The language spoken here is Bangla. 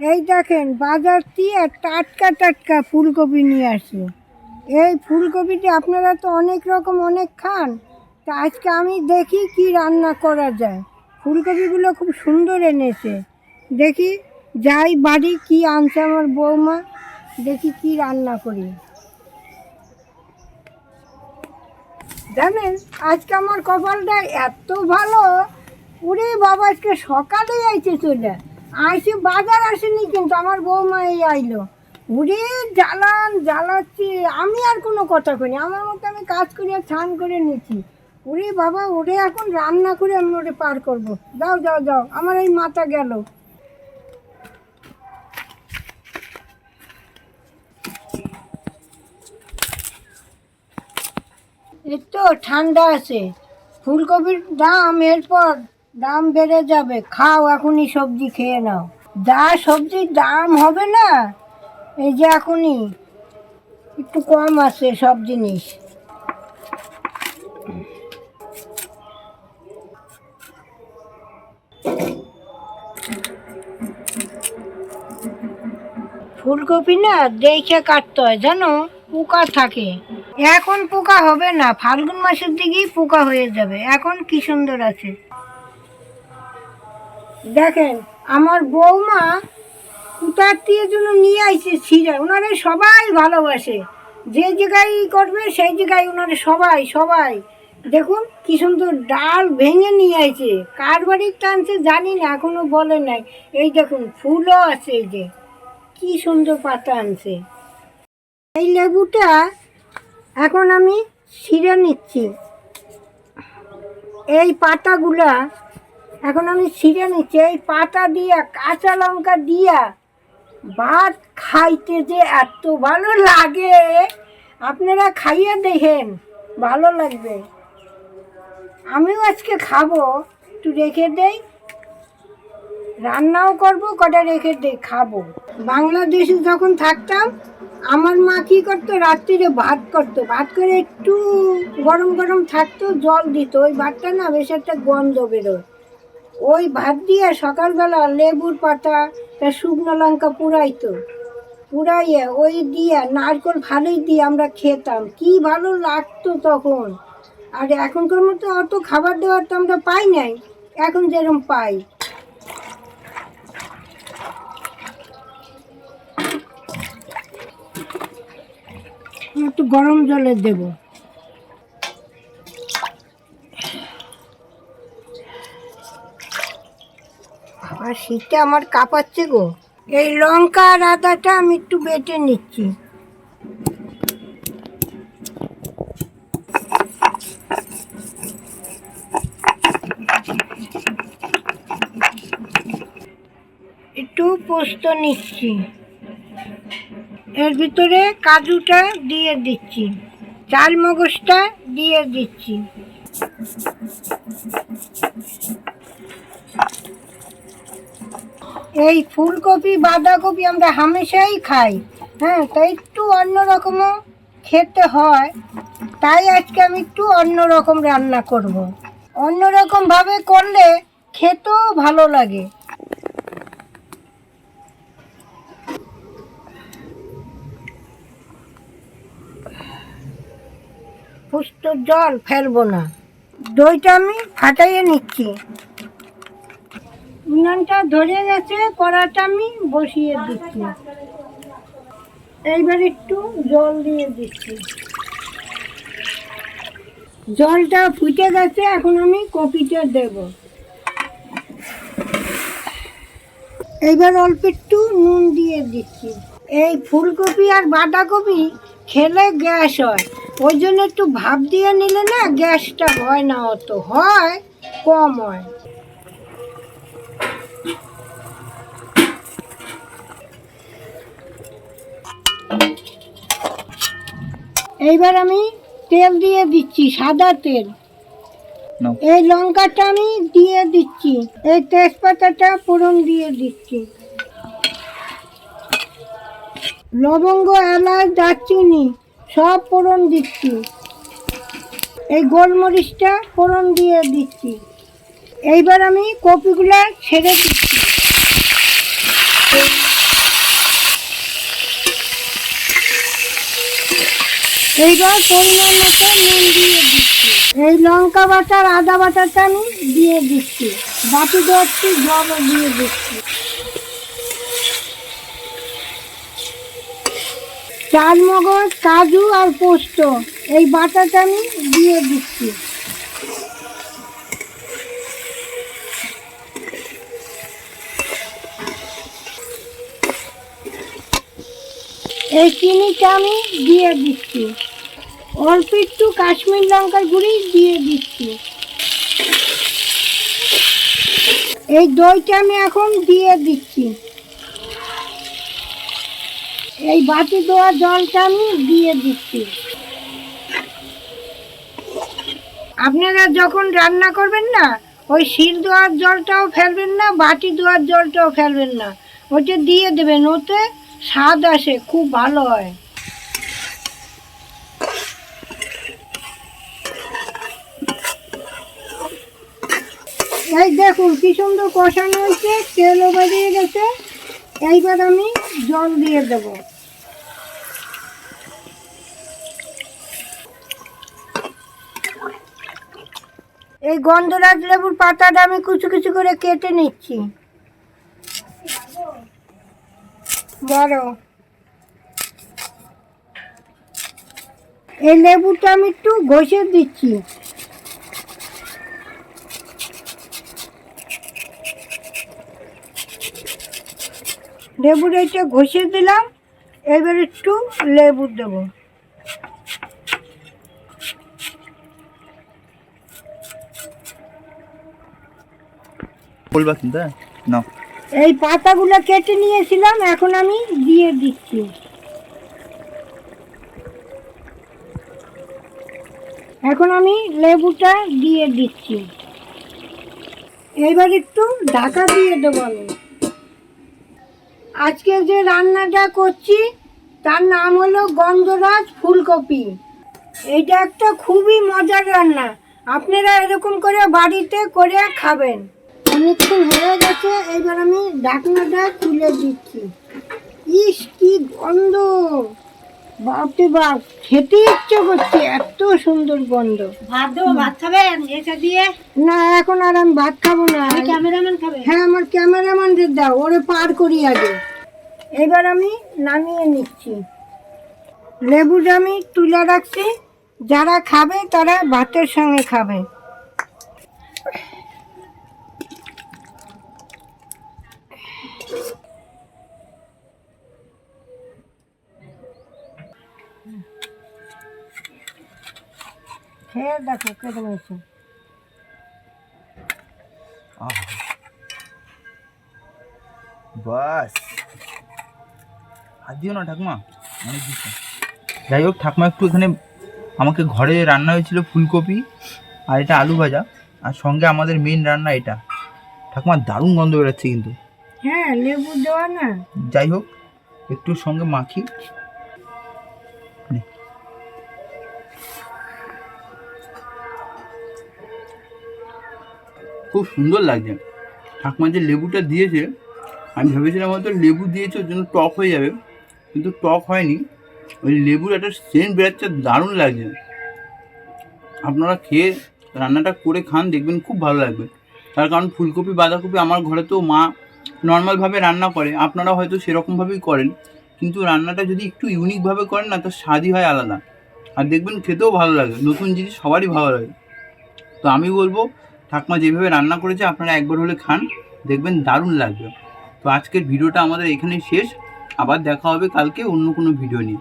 এই দেখেন, বাজার দিয়ে টাটকা টাটকা ফুলকপি নিয়ে আসছে এই ফুলকপিটি আপনারা তো অনেক রকম অনেক খান। তা আজকে আমি দেখি কি রান্না করা যায়। ফুলকপিগুলো খুব সুন্দর এনেছে। দেখি, যাই বাড়ি কি আনছে আমার বৌমা, দেখি কি রান্না করি। জানেন, আজকে আমার কপালটা এত ভালো। ওরে বাবা, আজকে সকালে আইছে চলে। আইসে বাজার আসেনি কিন্তু আমার বৌমা এই আইলো। ওরে জ্বালান, জ্বালাচ্ছি, আমি আর কোনো কথা কইনি। আমার মতো আমি কাজ করে আর স্নান করে নিচ্ছি ওরে বাবা ওরে এখন রান্না করে আমি ওরে পার করব। যাও যাও যাও, আমার এই মাথা গেল। একটু ঠান্ডা আছে। ফুলকপির দাম এরপর দাম বেড়ে যাবে। খাও, এখনই সবজি খেয়ে নাও। যা সবজির দাম হবে না। এই যে এখনই। একটু কম আছে সব জিনিস। ফুলকপি না দেখে কাটতে হয়, জানো? পোকা থাকে। এখন পোকা হবে না। ফাল্গুন মাসের দিকেই পোকা হয়ে যাবে। এখন কি সুন্দর আছে। দেখেন, আমার বৌমা কুতার দিয়ে জন্য নিয়ে আইছে ছিঁড়া। ওনারে সবাই ভালোবাসে। যে জায়গায় করবে, সেই জায়গায় ওনারে সবাই সবাই। দেখুন, কি সুন্দর ডাল ভেঙে নিয়ে আইছে। কার বাড়ির টানছে জানি না, এখনও বলে নাই। এই দেখুন, ফুলও আছে এই যে। কি সুন্দর পাতা আনছে। এই লেবুটা এখন আমি ছিঁড়ে নিচ্ছি। এই পাতাগুলা এখন আমি ছিঁড়ে নিচ্ছি, এই পাতা দিয়া, কাঁচা লঙ্কা দিয়া। ভাত খাইতে যে এত ভালো লাগে, আপনারা খাইয়ে দেখেন, ভালো লাগবে। আমিও আজকে খাব, একটু রেখে দেই। রান্নাও করব, কটা রেখে দেই, খাব। বাংলাদেশে যখন থাকতাম, আমার মা কি করতো, রাত্রিরে ভাত করতো। ভাত করে একটু গরম গরম থাকতো, জল দিত। ওই ভাতটা না বেশ একটা গন্ধ বেরোয়। ওই ভাত দিয়ে সকালবেলা লেবুর পাতা শুকনো লঙ্কা পুরাইতো পুরাইয়ে ওই দিয়ে নারকল ভালোই দিয়ে আমরা খেতাম। কি ভালো লাগতো তখন। আর এখনকার মতো অত খাবার দাবার তো আমরা পাই নাই। এখন যেরকম পাই। একটু গরম জলে দেব। আবার শীতে আমার কাঁপাচ্ছে গো। এই লঙ্কা আর আদাটা আমি একটু বেটে নিচ্ছি। একটু পোস্ত নিচ্ছি। এর ভিতরে কাজুটা দিয়ে দিচ্ছি। চাল মগজটা দিয়ে দিচ্ছি। এই ফুলকপি, বাঁধাকপি আমরা হামেশাই খাই। হ্যাঁ তাই একটু অন্যরকমও খেতে হয়। তাই আজকে আমি একটু অন্যরকম রান্না করব। অন্যরকম ভাবে করলে খেতেও ভালো লাগে। পুষ্ট জল ফেলব না। দইটা আমি ফাটাইয়ে নিচ্ছি। উনানটা ধরে গেছে, কড়াটা আমি বসিয়ে দিচ্ছি। এইবার একটু জল দিয়ে দিচ্ছি। জলটা ফুটে গেছে, এখন আমি কপিটা দেব। এইবার অল্প একটু নুন দিয়ে দিচ্ছি। এই ফুলকপি আর বাঁধাকপি খেলে গ্যাস হয়। ওই জন্য একটু ভাপ দিয়ে নিলে না গ্যাসটা হয় না অত, হয় কম হয়। এইবার আমি তেল দিয়ে দিচ্ছি সাদা তেল। এই লঙ্কাটা আমি দিয়ে দিচ্ছি এই তেজপাতাটা ফোড়ন দিয়ে দিচ্ছি। লবঙ্গ এলাচ দারচিনি সব ফোড়ন দিচ্ছি। এই গোলমরিচটা ফোড়ন দিয়ে দিচ্ছি। এইবার আমি কপিগুলা ছেড়ে দিচ্ছি। এইবার পরিমাণ মতো নুন দিয়ে দিচ্ছি। এই লঙ্কা বাটার আদা বাটারটা আমি দিয়ে দিচ্ছি। বাটি ধরছি জলও দিয়ে দিচ্ছি। চাল মগজ কাজু আর পোস্ত, এই বাটাটা আমি দিয়ে দিচ্ছি। এই চিনিটা আমি দিয়ে দিচ্ছি। অল্প একটু কাশ্মীর লঙ্কার গুঁড়ি দিয়ে দিচ্ছি। এই দইটা আমি এখন দিয়ে দিচ্ছি। এই বাটি দেওয়া জলটা আমি দিয়ে দিচ্ছি। আপনারা যখন রান্না করবেন না, ওই শিল দেওয়ার জলটাও ফেলবেন না, বাটি দেওয়ার জলটাও ফেলবেন না। ওইটা দিয়ে দেবেন, ওতে স্বাদ আসে, খুব ভালো হয়। এই দেখুন, কি সুন্দর কষানো হয়েছে, তেলও বেরিয়ে গেছে। এইবার আমি জল দিয়ে দেব। এই গন্ধরাজ লেবুর পাতাটা আমি কুচু কুচু করে কেটে নিচ্ছি। বড় এই লেবুটা আমি একটু ঘষে দিচ্ছি। লেবুর এটা ঘষে দিলাম, এবার একটু লেবু দেবো। বলবা কিন্তু হ্যাঁ? এই পাতাগুলো কেটে নিয়েছিলাম, এখন আমি দিয়ে দিচ্ছি। এখন আমি লেবুটা দিয়ে দিচ্ছি। এবার একটু ঢাকা দিয়ে দেবো আমি। আজকে যে রান্নাটা করছি, তার নাম হলো গন্ধরাজ ফুলকপি। এইটা একটা খুবই মজার রান্না। আপনারা এরকম করে বাড়িতে করে খাবেন। অনেকক্ষণ হয়ে গেছে এবার আমি ঢাকনাটা তুলে দিচ্ছি। ইস কি গন্ধ! বাপরে বাপ খেতে ইচ্ছে করছে এত সুন্দর গন্ধ। ভাত দেবো ভাত খাবেন এটা দিয়ে? না এখন আর আমি ভাত খাব না। ক্যামেরাম্যান খাবে? হ্যাঁ আমার ক্যামেরাম্যানদের দাও ওরে পার করি আগে। এবার আমি নামিয়ে নিচ্ছি। লেবুটা আমি তুলে রাখছি যারা খাবে তারা ভাতের সঙ্গে খাবে। খেয়ে দেখো হয়েছে বাস। হাত দিও না ঠাকুমা অনেক দিচ্ছে যাই হোক ঠাকুমা একটু এখানে আমাকে ঘরে রান্না হয়েছিল ফুলকপি আর এটা আলু ভাজা আর সঙ্গে আমাদের মেন রান্না এটা। ঠাকুমা দারুণ গন্ধ বেরোচ্ছে কিন্তু। হ্যাঁ লেবু দেওয়া না? যাই হোক একটু সঙ্গে মাখি। খুব সুন্দর লাগছে। ঠাকুমা যে লেবুটা দিয়েছে, আমি ভেবেছিলাম হয়তো লেবু দিয়েছে, ওর জন্য টক হয়ে যাবে, কিন্তু টক হয়নি। ওই লেবুর একটা সেন্ট বেরোচ্ছে দারুণ লাগছে। আপনারা খেয়ে রান্নাটা করে খান, দেখবেন খুব ভালো লাগবে। তার কারণ ফুলকপি, বাঁধাকপি আমার ঘরে তো মা নর্মালভাবে রান্না করে, আপনারা হয়তো সেরকমভাবেই করেন, কিন্তু রান্নাটা যদি একটু ইউনিকভাবে করেন না, তার স্বাদই হয় আলাদা। আর দেখবেন খেতেও ভালো লাগে, নতুন জিনিস সবারই ভালো লাগে। তো আমি বলব ঠাকমা যেভাবে রান্না করেছে, আপনারা একবার হলে খান, দেখবেন দারুণ লাগবে। তো আজকের ভিডিওটা আমাদের এখানেই শেষ। আবার দেখা হবে কালকে অন্য কোনো ভিডিও নিয়ে।